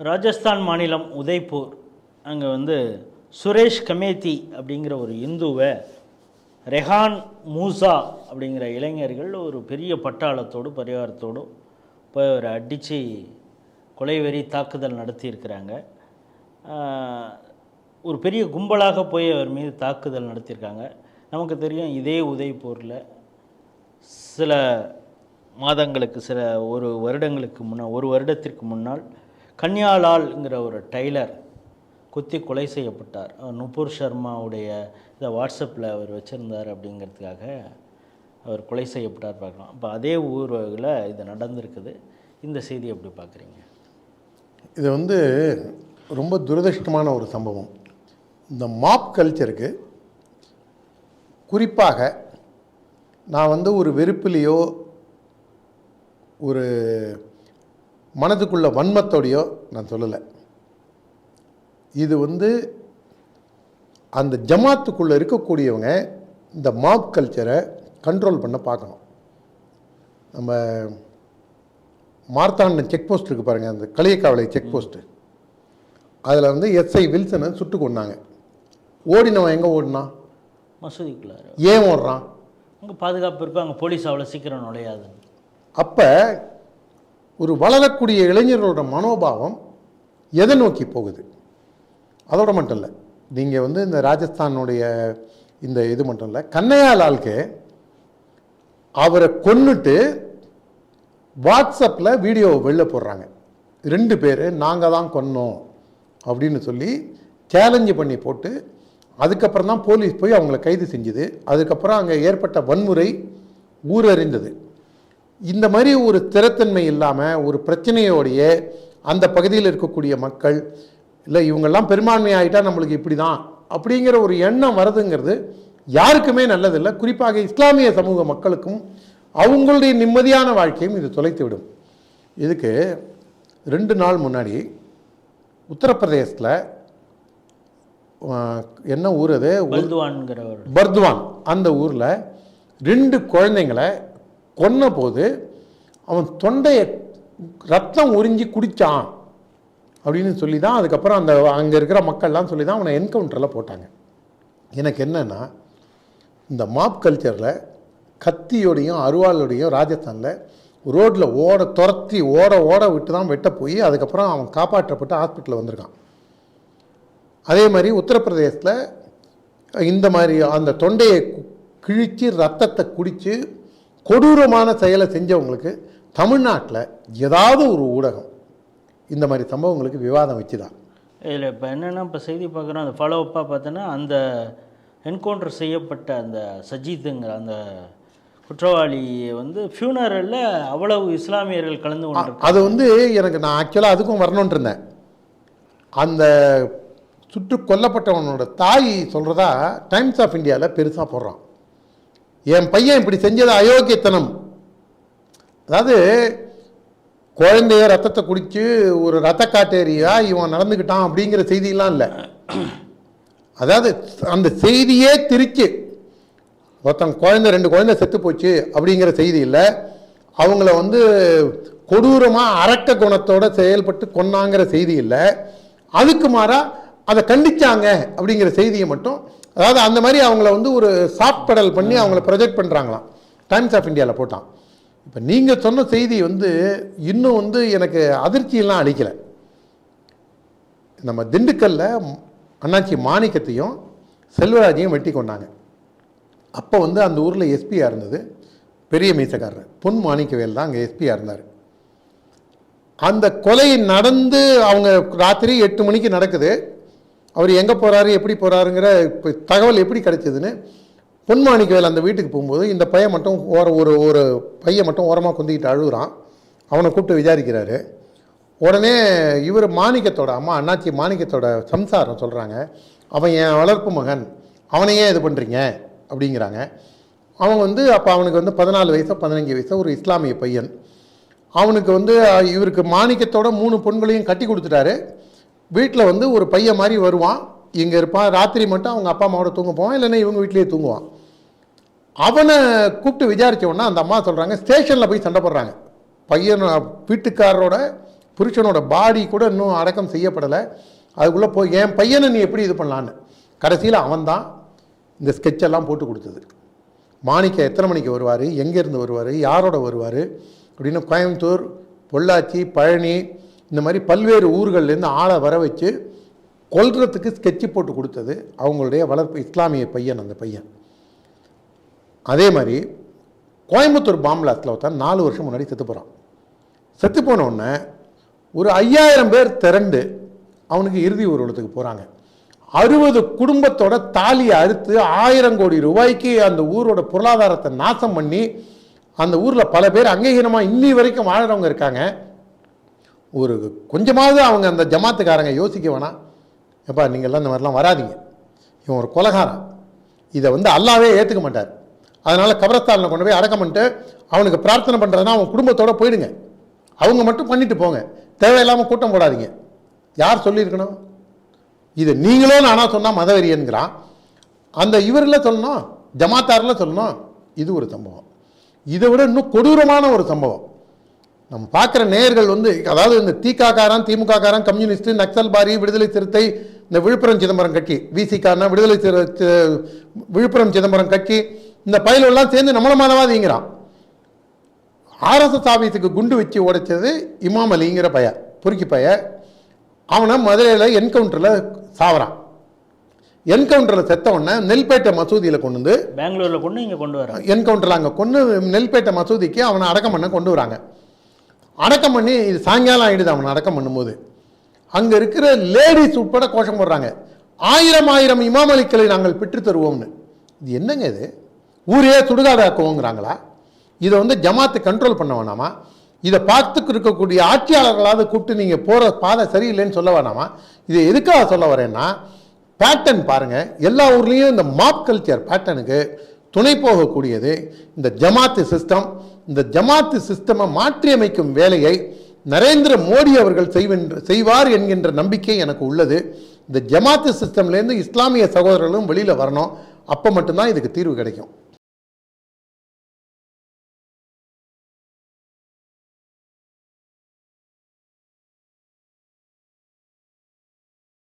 ராஜஸ்தான் மாநிலம் உதய்பூர். அங்கே வந்து சுரேஷ் கமேத்தி அப்படிங்கிற ஒரு இந்துவை ரெஹான் மூசா அப்படிங்கிற இளைஞர்கள் ஒரு பெரிய பட்டாளத்தோடு பரிவாரத்தோடு போய் அவரை அடித்து கொலைவெறி தாக்குதல் நடத்தியிருக்கிறாங்க. ஒரு பெரிய கும்பலாக போய் அவர் மீது தாக்குதல் நடத்தியிருக்காங்க. நமக்கு தெரியும் இதே உதய்பூரில் சில மாதங்களுக்கு சில ஒரு வருடங்களுக்கு முன்னால் ஒரு வருடத்திற்கு முன்னால் கன்யாலால்ங்கிற ஒரு டைலர் குத்தி கொலை செய்யப்பட்டார். நுபூர் நுபுர் சர்மாவுடைய இதை வாட்ஸ்அப்பில் அவர் வச்சுருந்தார் அப்படிங்கிறதுக்காக அவர் கொலை செய்யப்பட்டார் பார்க்கலாம். அப்போ அதே ஊரில் இது நடந்திருக்குது. இந்த செய்தி எப்படி பார்க்குறீங்க? இது வந்து ரொம்ப துரதிர்ஷ்டமான ஒரு சம்பவம். இந்த மாப் கல்ச்சருக்கு குறிப்பாக நான் வந்து ஒரு வெறுப்புலேயோ ஒரு மனதுக்குள்ள வன்மத்தோடையோ நான் சொல்லலை. இது வந்து அந்த ஜமாத்துக்குள்ளே இருக்கக்கூடியவங்க இந்த மாப் கல்ச்சரை கண்ட்ரோல் பண்ண பார்க்கணும். நம்ம மார்த்தாண்டன் செக் போஸ்ட் இருக்கு பாருங்கள் அந்த களியக்காவலை செக் போஸ்ட்டு அதில் வந்து எஸ்ஐ வில்சனை சுட்டு கொண்டாங்க ஓடினவன் எங்கே ஓடினான் மசூதிக்குள்ளார ஏன் ஓடுறான்? அங்கே பாதுகாப்பு இருக்கும் அங்கே போலீஸ் அவ்வளோ சீக்கிரம் நுழையாது. அப்போ ஒரு வளரக்கூடிய இளைஞர்களோட மனோபாவம் எதை நோக்கி போகுது? அதோட மட்டும் இல்லை நீங்கள் வந்து இந்த ராஜஸ்தானுடைய இந்த இது மட்டும் இல்லை கண்ணையா லால்கே அவரை கொன்னுட்டு வாட்ஸ்அப்பில் வீடியோ வெளில போடுறாங்க. ரெண்டு பேர் நாங்கள் தான் கொன்னோம் அப்படின்னு சொல்லி சேலஞ்சு பண்ணி போட்டு அதுக்கப்புறம் தான் போலீஸ் போய் அவங்கள கைது செஞ்சுது. அதுக்கப்புறம் அங்கே ஏற்பட்ட வன்முறை ஊரறிந்தது. இந்த மாதிரி ஒரு ஸ்திரத்தன்மை இல்லாமல் ஒரு பிரச்சனையோடைய அந்த பகுதியில் இருக்கக்கூடிய மக்கள் இல்லை இவங்கெல்லாம் பெரும்பான்மை ஆகிட்டா நம்மளுக்கு இப்படி தான் அப்படிங்கிற ஒரு எண்ணம் வருதுங்கிறது யாருக்குமே நல்லதில்லை. குறிப்பாக இஸ்லாமிய சமூக மக்களுக்கும் அவங்களுடைய நிம்மதியான வாழ்க்கையும் இது தொலைத்து விடும் இதுக்கு ரெண்டு நாள் முன்னாடி உத்தரப்பிரதேசத்தில் என்ன ஊர் அது? பர்துவான். அந்த ஊரில் ரெண்டு குழந்தைங்களை கொன்ன போது அவன் தொண்டையை ரத்தம் உறிஞ்சி குடித்தான் அப்படின்னு சொல்லி தான் அதுக்கப்புறம் அந்த அங்கே இருக்கிற மக்கள்லாம் சொல்லி தான் அவனை என்கவுண்டரில் போட்டாங்க. எனக்கு என்னென்னா இந்த மாப் கல்ச்சரில் கத்தியோடையும் அருவாளோடையும் ராஜஸ்தானில் ரோட்டில் ஓட துரத்தி ஓட ஓட விட்டு தான் வெட்ட போய் அதுக்கப்புறம் அவன் காப்பாற்றப்பட்டு ஹாஸ்பிட்டலில் வந்திருக்கான். அதே மாதிரி உத்தரப்பிரதேசத்தில் இந்த மாதிரி அந்த தொண்டையை கிழித்து ரத்தத்தை குடித்து கொடூரமான செயலை செஞ்சவங்களுக்கு தமிழ்நாட்டில் ஏதாவது ஒரு ஊடகம் இந்த மாதிரி சம்பவங்களுக்கு விவாதம் வச்சுதான். இதில் இப்போ என்னென்னா இப்போ செய்தி பார்க்குறோம் அந்த ஃபாலோ அப்பாக பார்த்தோன்னா அந்த என்கவுண்டர் செய்யப்பட்ட அந்த சஜித்துங்கிற அந்த குற்றவாளி வந்து ஃபியூனரலில் அவ்வளவு இஸ்லாமியர்கள் கலந்து கொண்டிருக்காங்க. அது வந்து எனக்கு நான் ஆக்சுவலாக அதுக்கும் வரணுன்ட்டு இருந்தேன். அந்த சுட்டு கொல்லப்பட்டவனோட தாய் சொல்கிறதா டைம்ஸ் ஆஃப் இந்தியாவில் பெருசாக போடுறான். என் பையன் இப்படி செஞ்சது அயோக்கியத்தனம். அதாவது குழந்தைய ரத்தத்தை குடித்து ஒரு ரத்த காட்டேரியா இவன் நடந்துக்கிட்டான் அப்படிங்கிற செய்தியெல்லாம் இல்லை. அதாவது அந்த செய்தியே திரிச்சு ஒருத்தன் குழந்தை ரெண்டு குழந்தை செத்து போச்சு அப்படிங்கிற செய்தி இல்லை. அவங்கள வந்து கொடூரமாக அரக்க குணத்தோடு செயல்பட்டு கொன்னாங்கிற செய்தி இல்லை. அதுக்கு மாறாக அதை கண்டிச்சாங்க அப்படிங்கிற செய்தியை மட்டும் அதாவது அந்த மாதிரி அவங்கள வந்து ஒரு சாஃப்ட் பெடல் பண்ணி அவங்கள ப்ரொஜெக்ட் பண்ணுறாங்களாம் டைம்ஸ் ஆஃப் இந்தியாவில் போட்டான். இப்போ நீங்கள் சொன்ன செய்தி வந்து இன்னும் வந்து எனக்கு அதிர்ச்சியெல்லாம் அளிக்கலை. நம்ம திண்டுக்கல்ல அண்ணாச்சி மாணிக்கத்தையும் செல்வராஜையும் வெட்டி கொண்டாங்க. அப்போ வந்து அந்த ஊரில் எஸ்பியாக இருந்தது பெரிய மீசக்காரர். பொன் மாணிக்கவேல் தான் அங்கே எஸ்பியாக இருந்தார். அந்த கொலை நடந்து அவங்க ராத்திரி எட்டு மணிக்கு நடக்குது. அவர் எங்கே போகிறாரு எப்படி போகிறாருங்கிற இப்போ தகவல் எப்படி கிடைச்சதுன்னு பொன்மாணிக்கவேல் அந்த வீட்டுக்கு போகும்போது இந்த பையன் மட்டும் ஓர ஒரு ஒரு பையன் மட்டும் ஓரமாக குந்திக்கிட்டு அழுகுறான். அவனை கூப்பிட்டு விசாரிக்கிறாரு. உடனே இவர் மாணிக்கத்தோட அம்மா அண்ணாச்சி மாணிக்கத்தோட சம்சாரம் சொல்கிறாங்க அவன் என் வளர்ப்பு மகன். அவனை ஏன் இது பண்ணுறீங்க அப்படிங்கிறாங்க. அவன் வந்து அப்போ அவனுக்கு வந்து பதினாலு வயசோ பதினஞ்சு வயசோ ஒரு இஸ்லாமிய பையன். அவனுக்கு வந்து இவருக்கு மாணிக்கத்தோட மூணு பொண்களையும் கட்டி கொடுத்துட்டாரு. வீட்டில் வந்து ஒரு பையன் மாதிரி வருவான். இங்கே இருப்பான். ராத்திரி மட்டும் அவங்க அப்பா அம்மாவோட தூங்க போவான் இல்லைன்னா இவங்க வீட்டிலேயே தூங்குவான். அவனை கூப்பிட்டு விசாரிச்ச உடனே அந்த அம்மா சொல்கிறாங்க ஸ்டேஷனில் போய் சண்டை போடுறாங்க. பையன் வீட்டுக்காரரோட புருஷனோட பாடி கூட இன்னும் அடக்கம் செய்யப்படலை. அதுக்குள்ளே போய் என் பையனை நீ எப்படி இது பண்ணலான்னு? கடைசியில் அவன்தான் இந்த ஸ்கெட்செல்லாம் போட்டு கொடுத்தது. மாணிக்க எத்தனை மணிக்கு வருவார்? எங்கேருந்து வருவார்? யாரோட வருவார்? அப்படின்னு கோயம்புத்தூர் பொள்ளாச்சி பழனி இந்த மாதிரி பல்வேறு ஊர்கள்லேருந்து ஆளை வர வச்சு கொல்றதுக்கு ஸ்கெட்சு போட்டு கொடுத்தது அவங்களுடைய வளர்ப்பு இஸ்லாமிய பையன் அந்த பையன். அதே மாதிரி கோயம்புத்தூர் பாம்பிளாஸ்டில் ஒருத்தன் நாலு வருஷம் முன்னாடி செத்து போகிறான் செத்து போன ஒரு ஐயாயிரம் பேர் திரண்டு அவனுக்கு இறுதி ஊர்வலத்துக்கு போகிறாங்க அறுபது குடும்பத்தோட தாலியை அறுத்து ஆயிரம் கோடி ரூபாய்க்கு அந்த ஊரோட பொருளாதாரத்தை நாசம் பண்ணி அந்த ஊரில் பல பேர் அங்கீகாரமாக இன்னி வரைக்கும் வாழறவங்க இருக்காங்க. ஒரு கொஞ்சமாவது அவங்க அந்த ஜமாத்துக்காரங்க யோசிக்க வேணாம். எப்பா நீங்கள்லாம் இந்த மாதிரிலாம் வராதீங்க. இவன் ஒரு கொலகாரன். இதை வந்து அல்லாவே ஏற்றுக்க மாட்டார். அதனால் கபரஸ்தானில் கொண்டு போய் அடக்கம் பண்ணிட்டு அவனுக்கு பிரார்த்தனை பண்ணுறதுனா அவன் குடும்பத்தோடு போயிடுங்க. அவங்க மட்டும் பண்ணிட்டு போங்க. தேவையில்லாமல் கூட்டம் போடாதீங்க. யார் சொல்லியிருக்கணும்? இது நீங்களே நானாக சொன்னால் மதவெறியன்கிறான். அந்த இவரில் சொல்லணும் ஜமாத்தாரில் சொல்லணும். இது ஒரு சம்பவம். இதை விட இன்னும் கொடூரமான ஒரு சம்பவம். நம்ம பார்க்குற நேயர்கள் வந்து அதாவது இந்த திகாக்காரன் திமுககாரன் கம்யூனிஸ்ட் நக்சல்பாரி விடுதலை சிறுத்தை இந்த விழுப்புரம் சிதம்பரம் கட்சி விசிகாரனா விடுதலை சிறு விழுப்புரம் சிதம்பரம் கட்சி இந்த பயிலெல்லாம் சேர்ந்து நம்மள மதவாதிங்கிறான். ஆர்எஸ்எஸ் ஆஃபீஸுக்கு குண்டு வச்சு உடைச்சது இமாம் அலிங்கிற பைய பொறுக்கி பைய அவனை மதுரையில் என்கவுண்டரில் சாவறான். என்கவுண்டரில் செத்த உடனே நெல்பேட்டை மசூதியில் கொண்டு வந்து பெங்களூரில் கொண்டு இங்கே கொண்டு வராங்க என்கவுண்டரில் அங்கே கொண்டு நெல்பேட்டை மசூதிக்கு அவனை அடக்கம் பண்ண கொண்டு வராங்க. அடக்கம் பண்ணி இது சாயங்காலம் ஆகிடுது அவனை அடக்கம் பண்ணும்போது. அங்கே இருக்கிற லேடிஸ் உட்பட கோஷம் போடுறாங்க. ஆயிரம் ஆயிரம் இமாமலிக்களை நாங்கள் பெற்று தருவோம்னு. இது என்னங்க இது? ஊரே சுடுகாடாக்குவோங்கிறாங்களா? இதை வந்து ஜமாத்து கண்ட்ரோல் பண்ண வேணாமா? இதை பார்த்து இருக்கக்கூடிய ஆட்சியாளர்களாவது கூப்பிட்டு நீங்கள் போகிற பாதை சரியில்லைன்னு சொல்ல வேணாமா? இதை எதுக்காக சொல்ல வரேன்னா பேட்டர்ன் பாருங்கள் எல்லா ஊர்லேயும் இந்த மாப் கல்ச்சர் பேட்டர்னுக்கு துணை போகக்கூடியது இந்த ஜமாத்து சிஸ்டம் இந்த ஜமாத்து சிஸ்டமை மாற்றியமைக்கும் வேலையை நரேந்திர மோடி அவர்கள் செய்வென்று செய்வார் என்கின்ற நம்பிக்கை எனக்கு உள்ளது. இந்த ஜமாத்து சிஸ்டம்லேருந்து இஸ்லாமிய சகோதரர்களும் வெளியில் வரணும். அப்போ மட்டும்தான் இதுக்கு தீர்வு கிடைக்கும்.